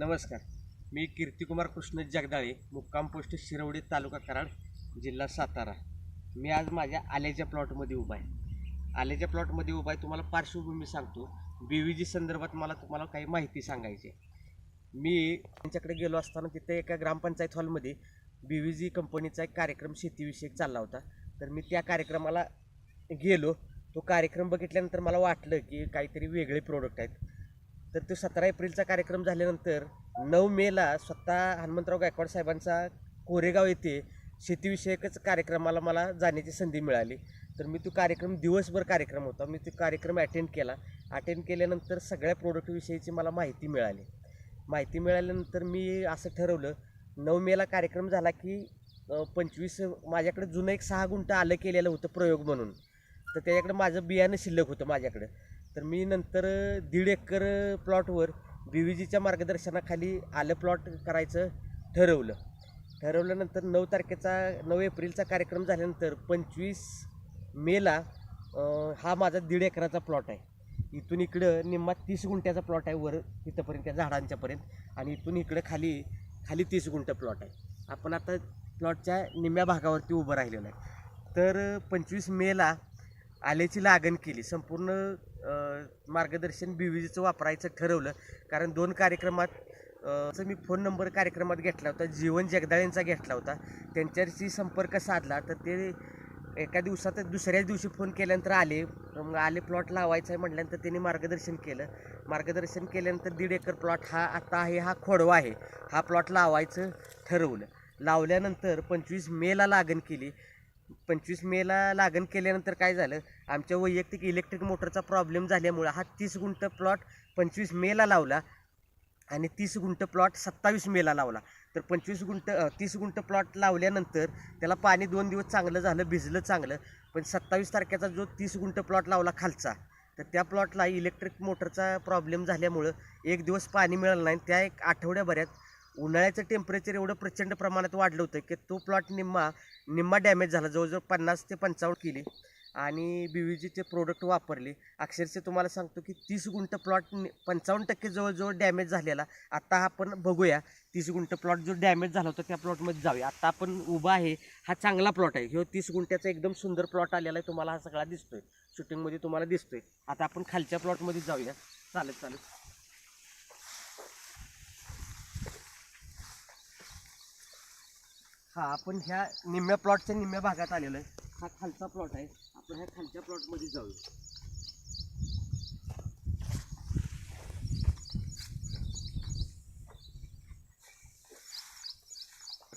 नमस्कार. मी कीर्तिकुमार कृष्ण जगदाळे मुक्काम पोस्ट शिरवडी तालुका कराड जिल्हा सातारा. मी आज माझ्या आल्याच्या प्लॉटमध्ये उभा आहे. आल्याच्या प्लॉटमध्ये उभा आहे तुम्हाला पार्श्वभूमी सांगतो. बी व्ही जी संदर्भात मला तुम्हाला काही माहिती सांगायची आहे. मी त्यांच्याकडे गेलो असताना तिथे एका ग्रामपंचायत हॉलमध्ये बी व्ही जी कंपनीचा एक कार्यक्रम शेतीविषयक चालला होता. तर मी त्या कार्यक्रमाला गेलो. तो कार्यक्रम बघितल्यानंतर मला वाटलं की काहीतरी वेगळे प्रोडक्ट आहेत. तर तो सतरा एप्रिलचा कार्यक्रम झाल्यानंतर नऊ मेला स्वतः हनुमंतराव गायकवाड साहेबांचा कोरेगाव येथे शेतीविषयकच कार्यक्रमाला मला जाण्याची संधी मिळाली. तर मी तो कार्यक्रम दिवसभर कार्यक्रम होता. मी तो कार्यक्रम अटेंड केला. अटेंड केल्यानंतर सगळ्या प्रोडक्टविषयीची मला माहिती मिळाली. माहिती मिळाल्यानंतर मी असं ठरवलं नऊ मेला कार्यक्रम झाला की पंचवीस माझ्याकडे जुनं एक सहा गुंठ आलं केलेलं होतं प्रयोग म्हणून. तर त्याच्याकडे माझं बियाणं शिल्लक होतं माझ्याकडं. तर मी नंतर दीड एकर प्लॉटवर बी व्ही जीच्या मार्गदर्शनाखाली आलं प्लॉट करायचं ठरवलं. ठरवल्यानंतर नऊ तारखेचा नऊ एप्रिलचा कार्यक्रम झाल्यानंतर पंचवीस मेला हा माझा दीड एकराचा प्लॉट आहे. इथून इकडं निम्मा तीस गुंठ्याचा प्लॉट आहे वर तिथंपर्यंत त्या झाडांच्यापर्यंत. आणि इथून इकडं खाली खाली तीस गुंठ प्लॉट आहे. आपण आता प्लॉटच्या निम्म्या भागावरती उभं राहिलेलो आहे. तर पंचवीस मेला आल्याची लागण केली. संपूर्ण मार्गदर्शन बी वापरायचं ठरवलं. कारण दोन कार्यक्रमात मी फोन नंबर कार्यक्रमात घेतला होता जीवन जगदाळेंचा घेतला होता त्यांच्याशी संपर्क साधला तर ते एका दिवसात दुसऱ्याच दिवशी फोन केल्यानंतर आले. मग आले प्लॉट लावायचा आहे म्हटल्यानंतर त्यांनी मार्गदर्शन केलं. मार्गदर्शन केल्यानंतर दीड एकर प्लॉट हा आत्ता आहे हा खोडवा आहे. हा प्लॉट लावायचं ठरवलं. लावल्यानंतर पंचवीस मेला लागण केली. पंचवीस मेला लागण केल्यानंतर काय झालं? आमच्या वैयक्तिक इलेक्ट्रिक मोटरचा प्रॉब्लेम झाल्यामुळं हा तीस गुंठ प्लॉट पंचवीस मेला लावला आणि तीस गुंठ प्लॉट सत्तावीस मेला लावला. तर पंचवीस गुंठ तीस गुंठ प्लॉट लावल्यानंतर त्याला पाणी दोन दिवस चांगलं झालं भिजलं चांगलं. पण सत्तावीस तारखेचा जो तीस गुंठ प्लॉट लावला खालचा तर त्या प्लॉटला इलेक्ट्रिक मोटरचा प्रॉब्लेम झाल्यामुळं एक दिवस पाणी मिळालं नाही. त्या एक आठवड्याभरात उन्हाळ्याचं टेम्परेचर एवढं प्रचंड प्रमाणात वाढलं होतं की तो प्लॉट निम्मा निम्मा डॅमेज झाला. जवळजवळ पन्नास ते पंचावन्न केली. आणि बी व्ही जीचे प्रोडक्ट वापरले. अक्षरशः तुम्हाला सांगतो की तीस गुंठ प्लॉट पंचावन्न टक्के जवळजवळ डॅमेज झालेला. आता आपण बघूया तीस गुंठ प्लॉट जो डॅमेज झाला होता त्या प्लॉटमध्ये जाऊया. आता आपण उभा आहे हा चांगला प्लॉट आहे. ह्यो तीस गुंठ्याचा एकदम सुंदर प्लॉट आलेला आहे. तुम्हाला हा सगळा दिसतोय. शूटिंगमध्ये तुम्हाला दिसतोय. आता आपण खालच्या प्लॉटमध्ये जाऊया. चालेल चालेल. हा आपण ह्या निम्म्या प्लॉटच्या निम्म्या भागात आलेलो आहे. हा खालचा प्लॉट आहे. आपण ह्या खालच्या प्लॉटमध्ये जाऊया.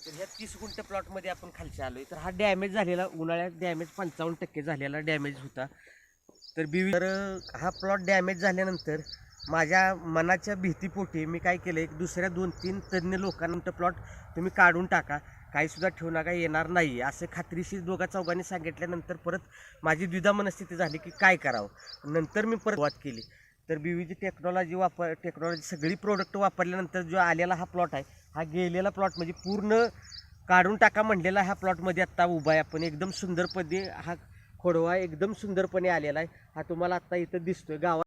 तर ह्या तीस गुंठ प्लॉटमध्ये आपण खालच्या आलोय. तर हा डॅमेज झालेला उन्हाळ्यात डॅमेज पंचावन्न टक्के झालेला डॅमेज होता. तर बी तर हा प्लॉट डॅमेज झाल्यानंतर माझ्या मनाच्या भीतीपोटी मी काय केलं एक दुसऱ्या दोन तीन तज्ज्ञ लोकांनंतर प्लॉट तुम्ही काढून टाका. काहीसुद्धा ठेवू नका येणार नाही. असं खात्रीशीर दोघा चौघांनी सांगितल्यानंतर परत माझी द्विधा मनस्थिती झाली की काय करावं? नंतर मी परत वाद केली. तर बी व्ही जी टेक्नॉलॉजी वापर टेक्नॉलॉजी सगळी प्रोडक्ट वापरल्यानंतर जो आलेला हा प्लॉट आहे हा गेलेला प्लॉट म्हणजे पूर्ण काढून टाका म्हणलेला ह्या प्लॉटमध्ये आत्ता उभा आहे. आपण एकदम सुंदरपणे हा खोडवा एकदम सुंदरपणे आलेला आहे. हा तुम्हाला आत्ता इथं दिसतोय. गावात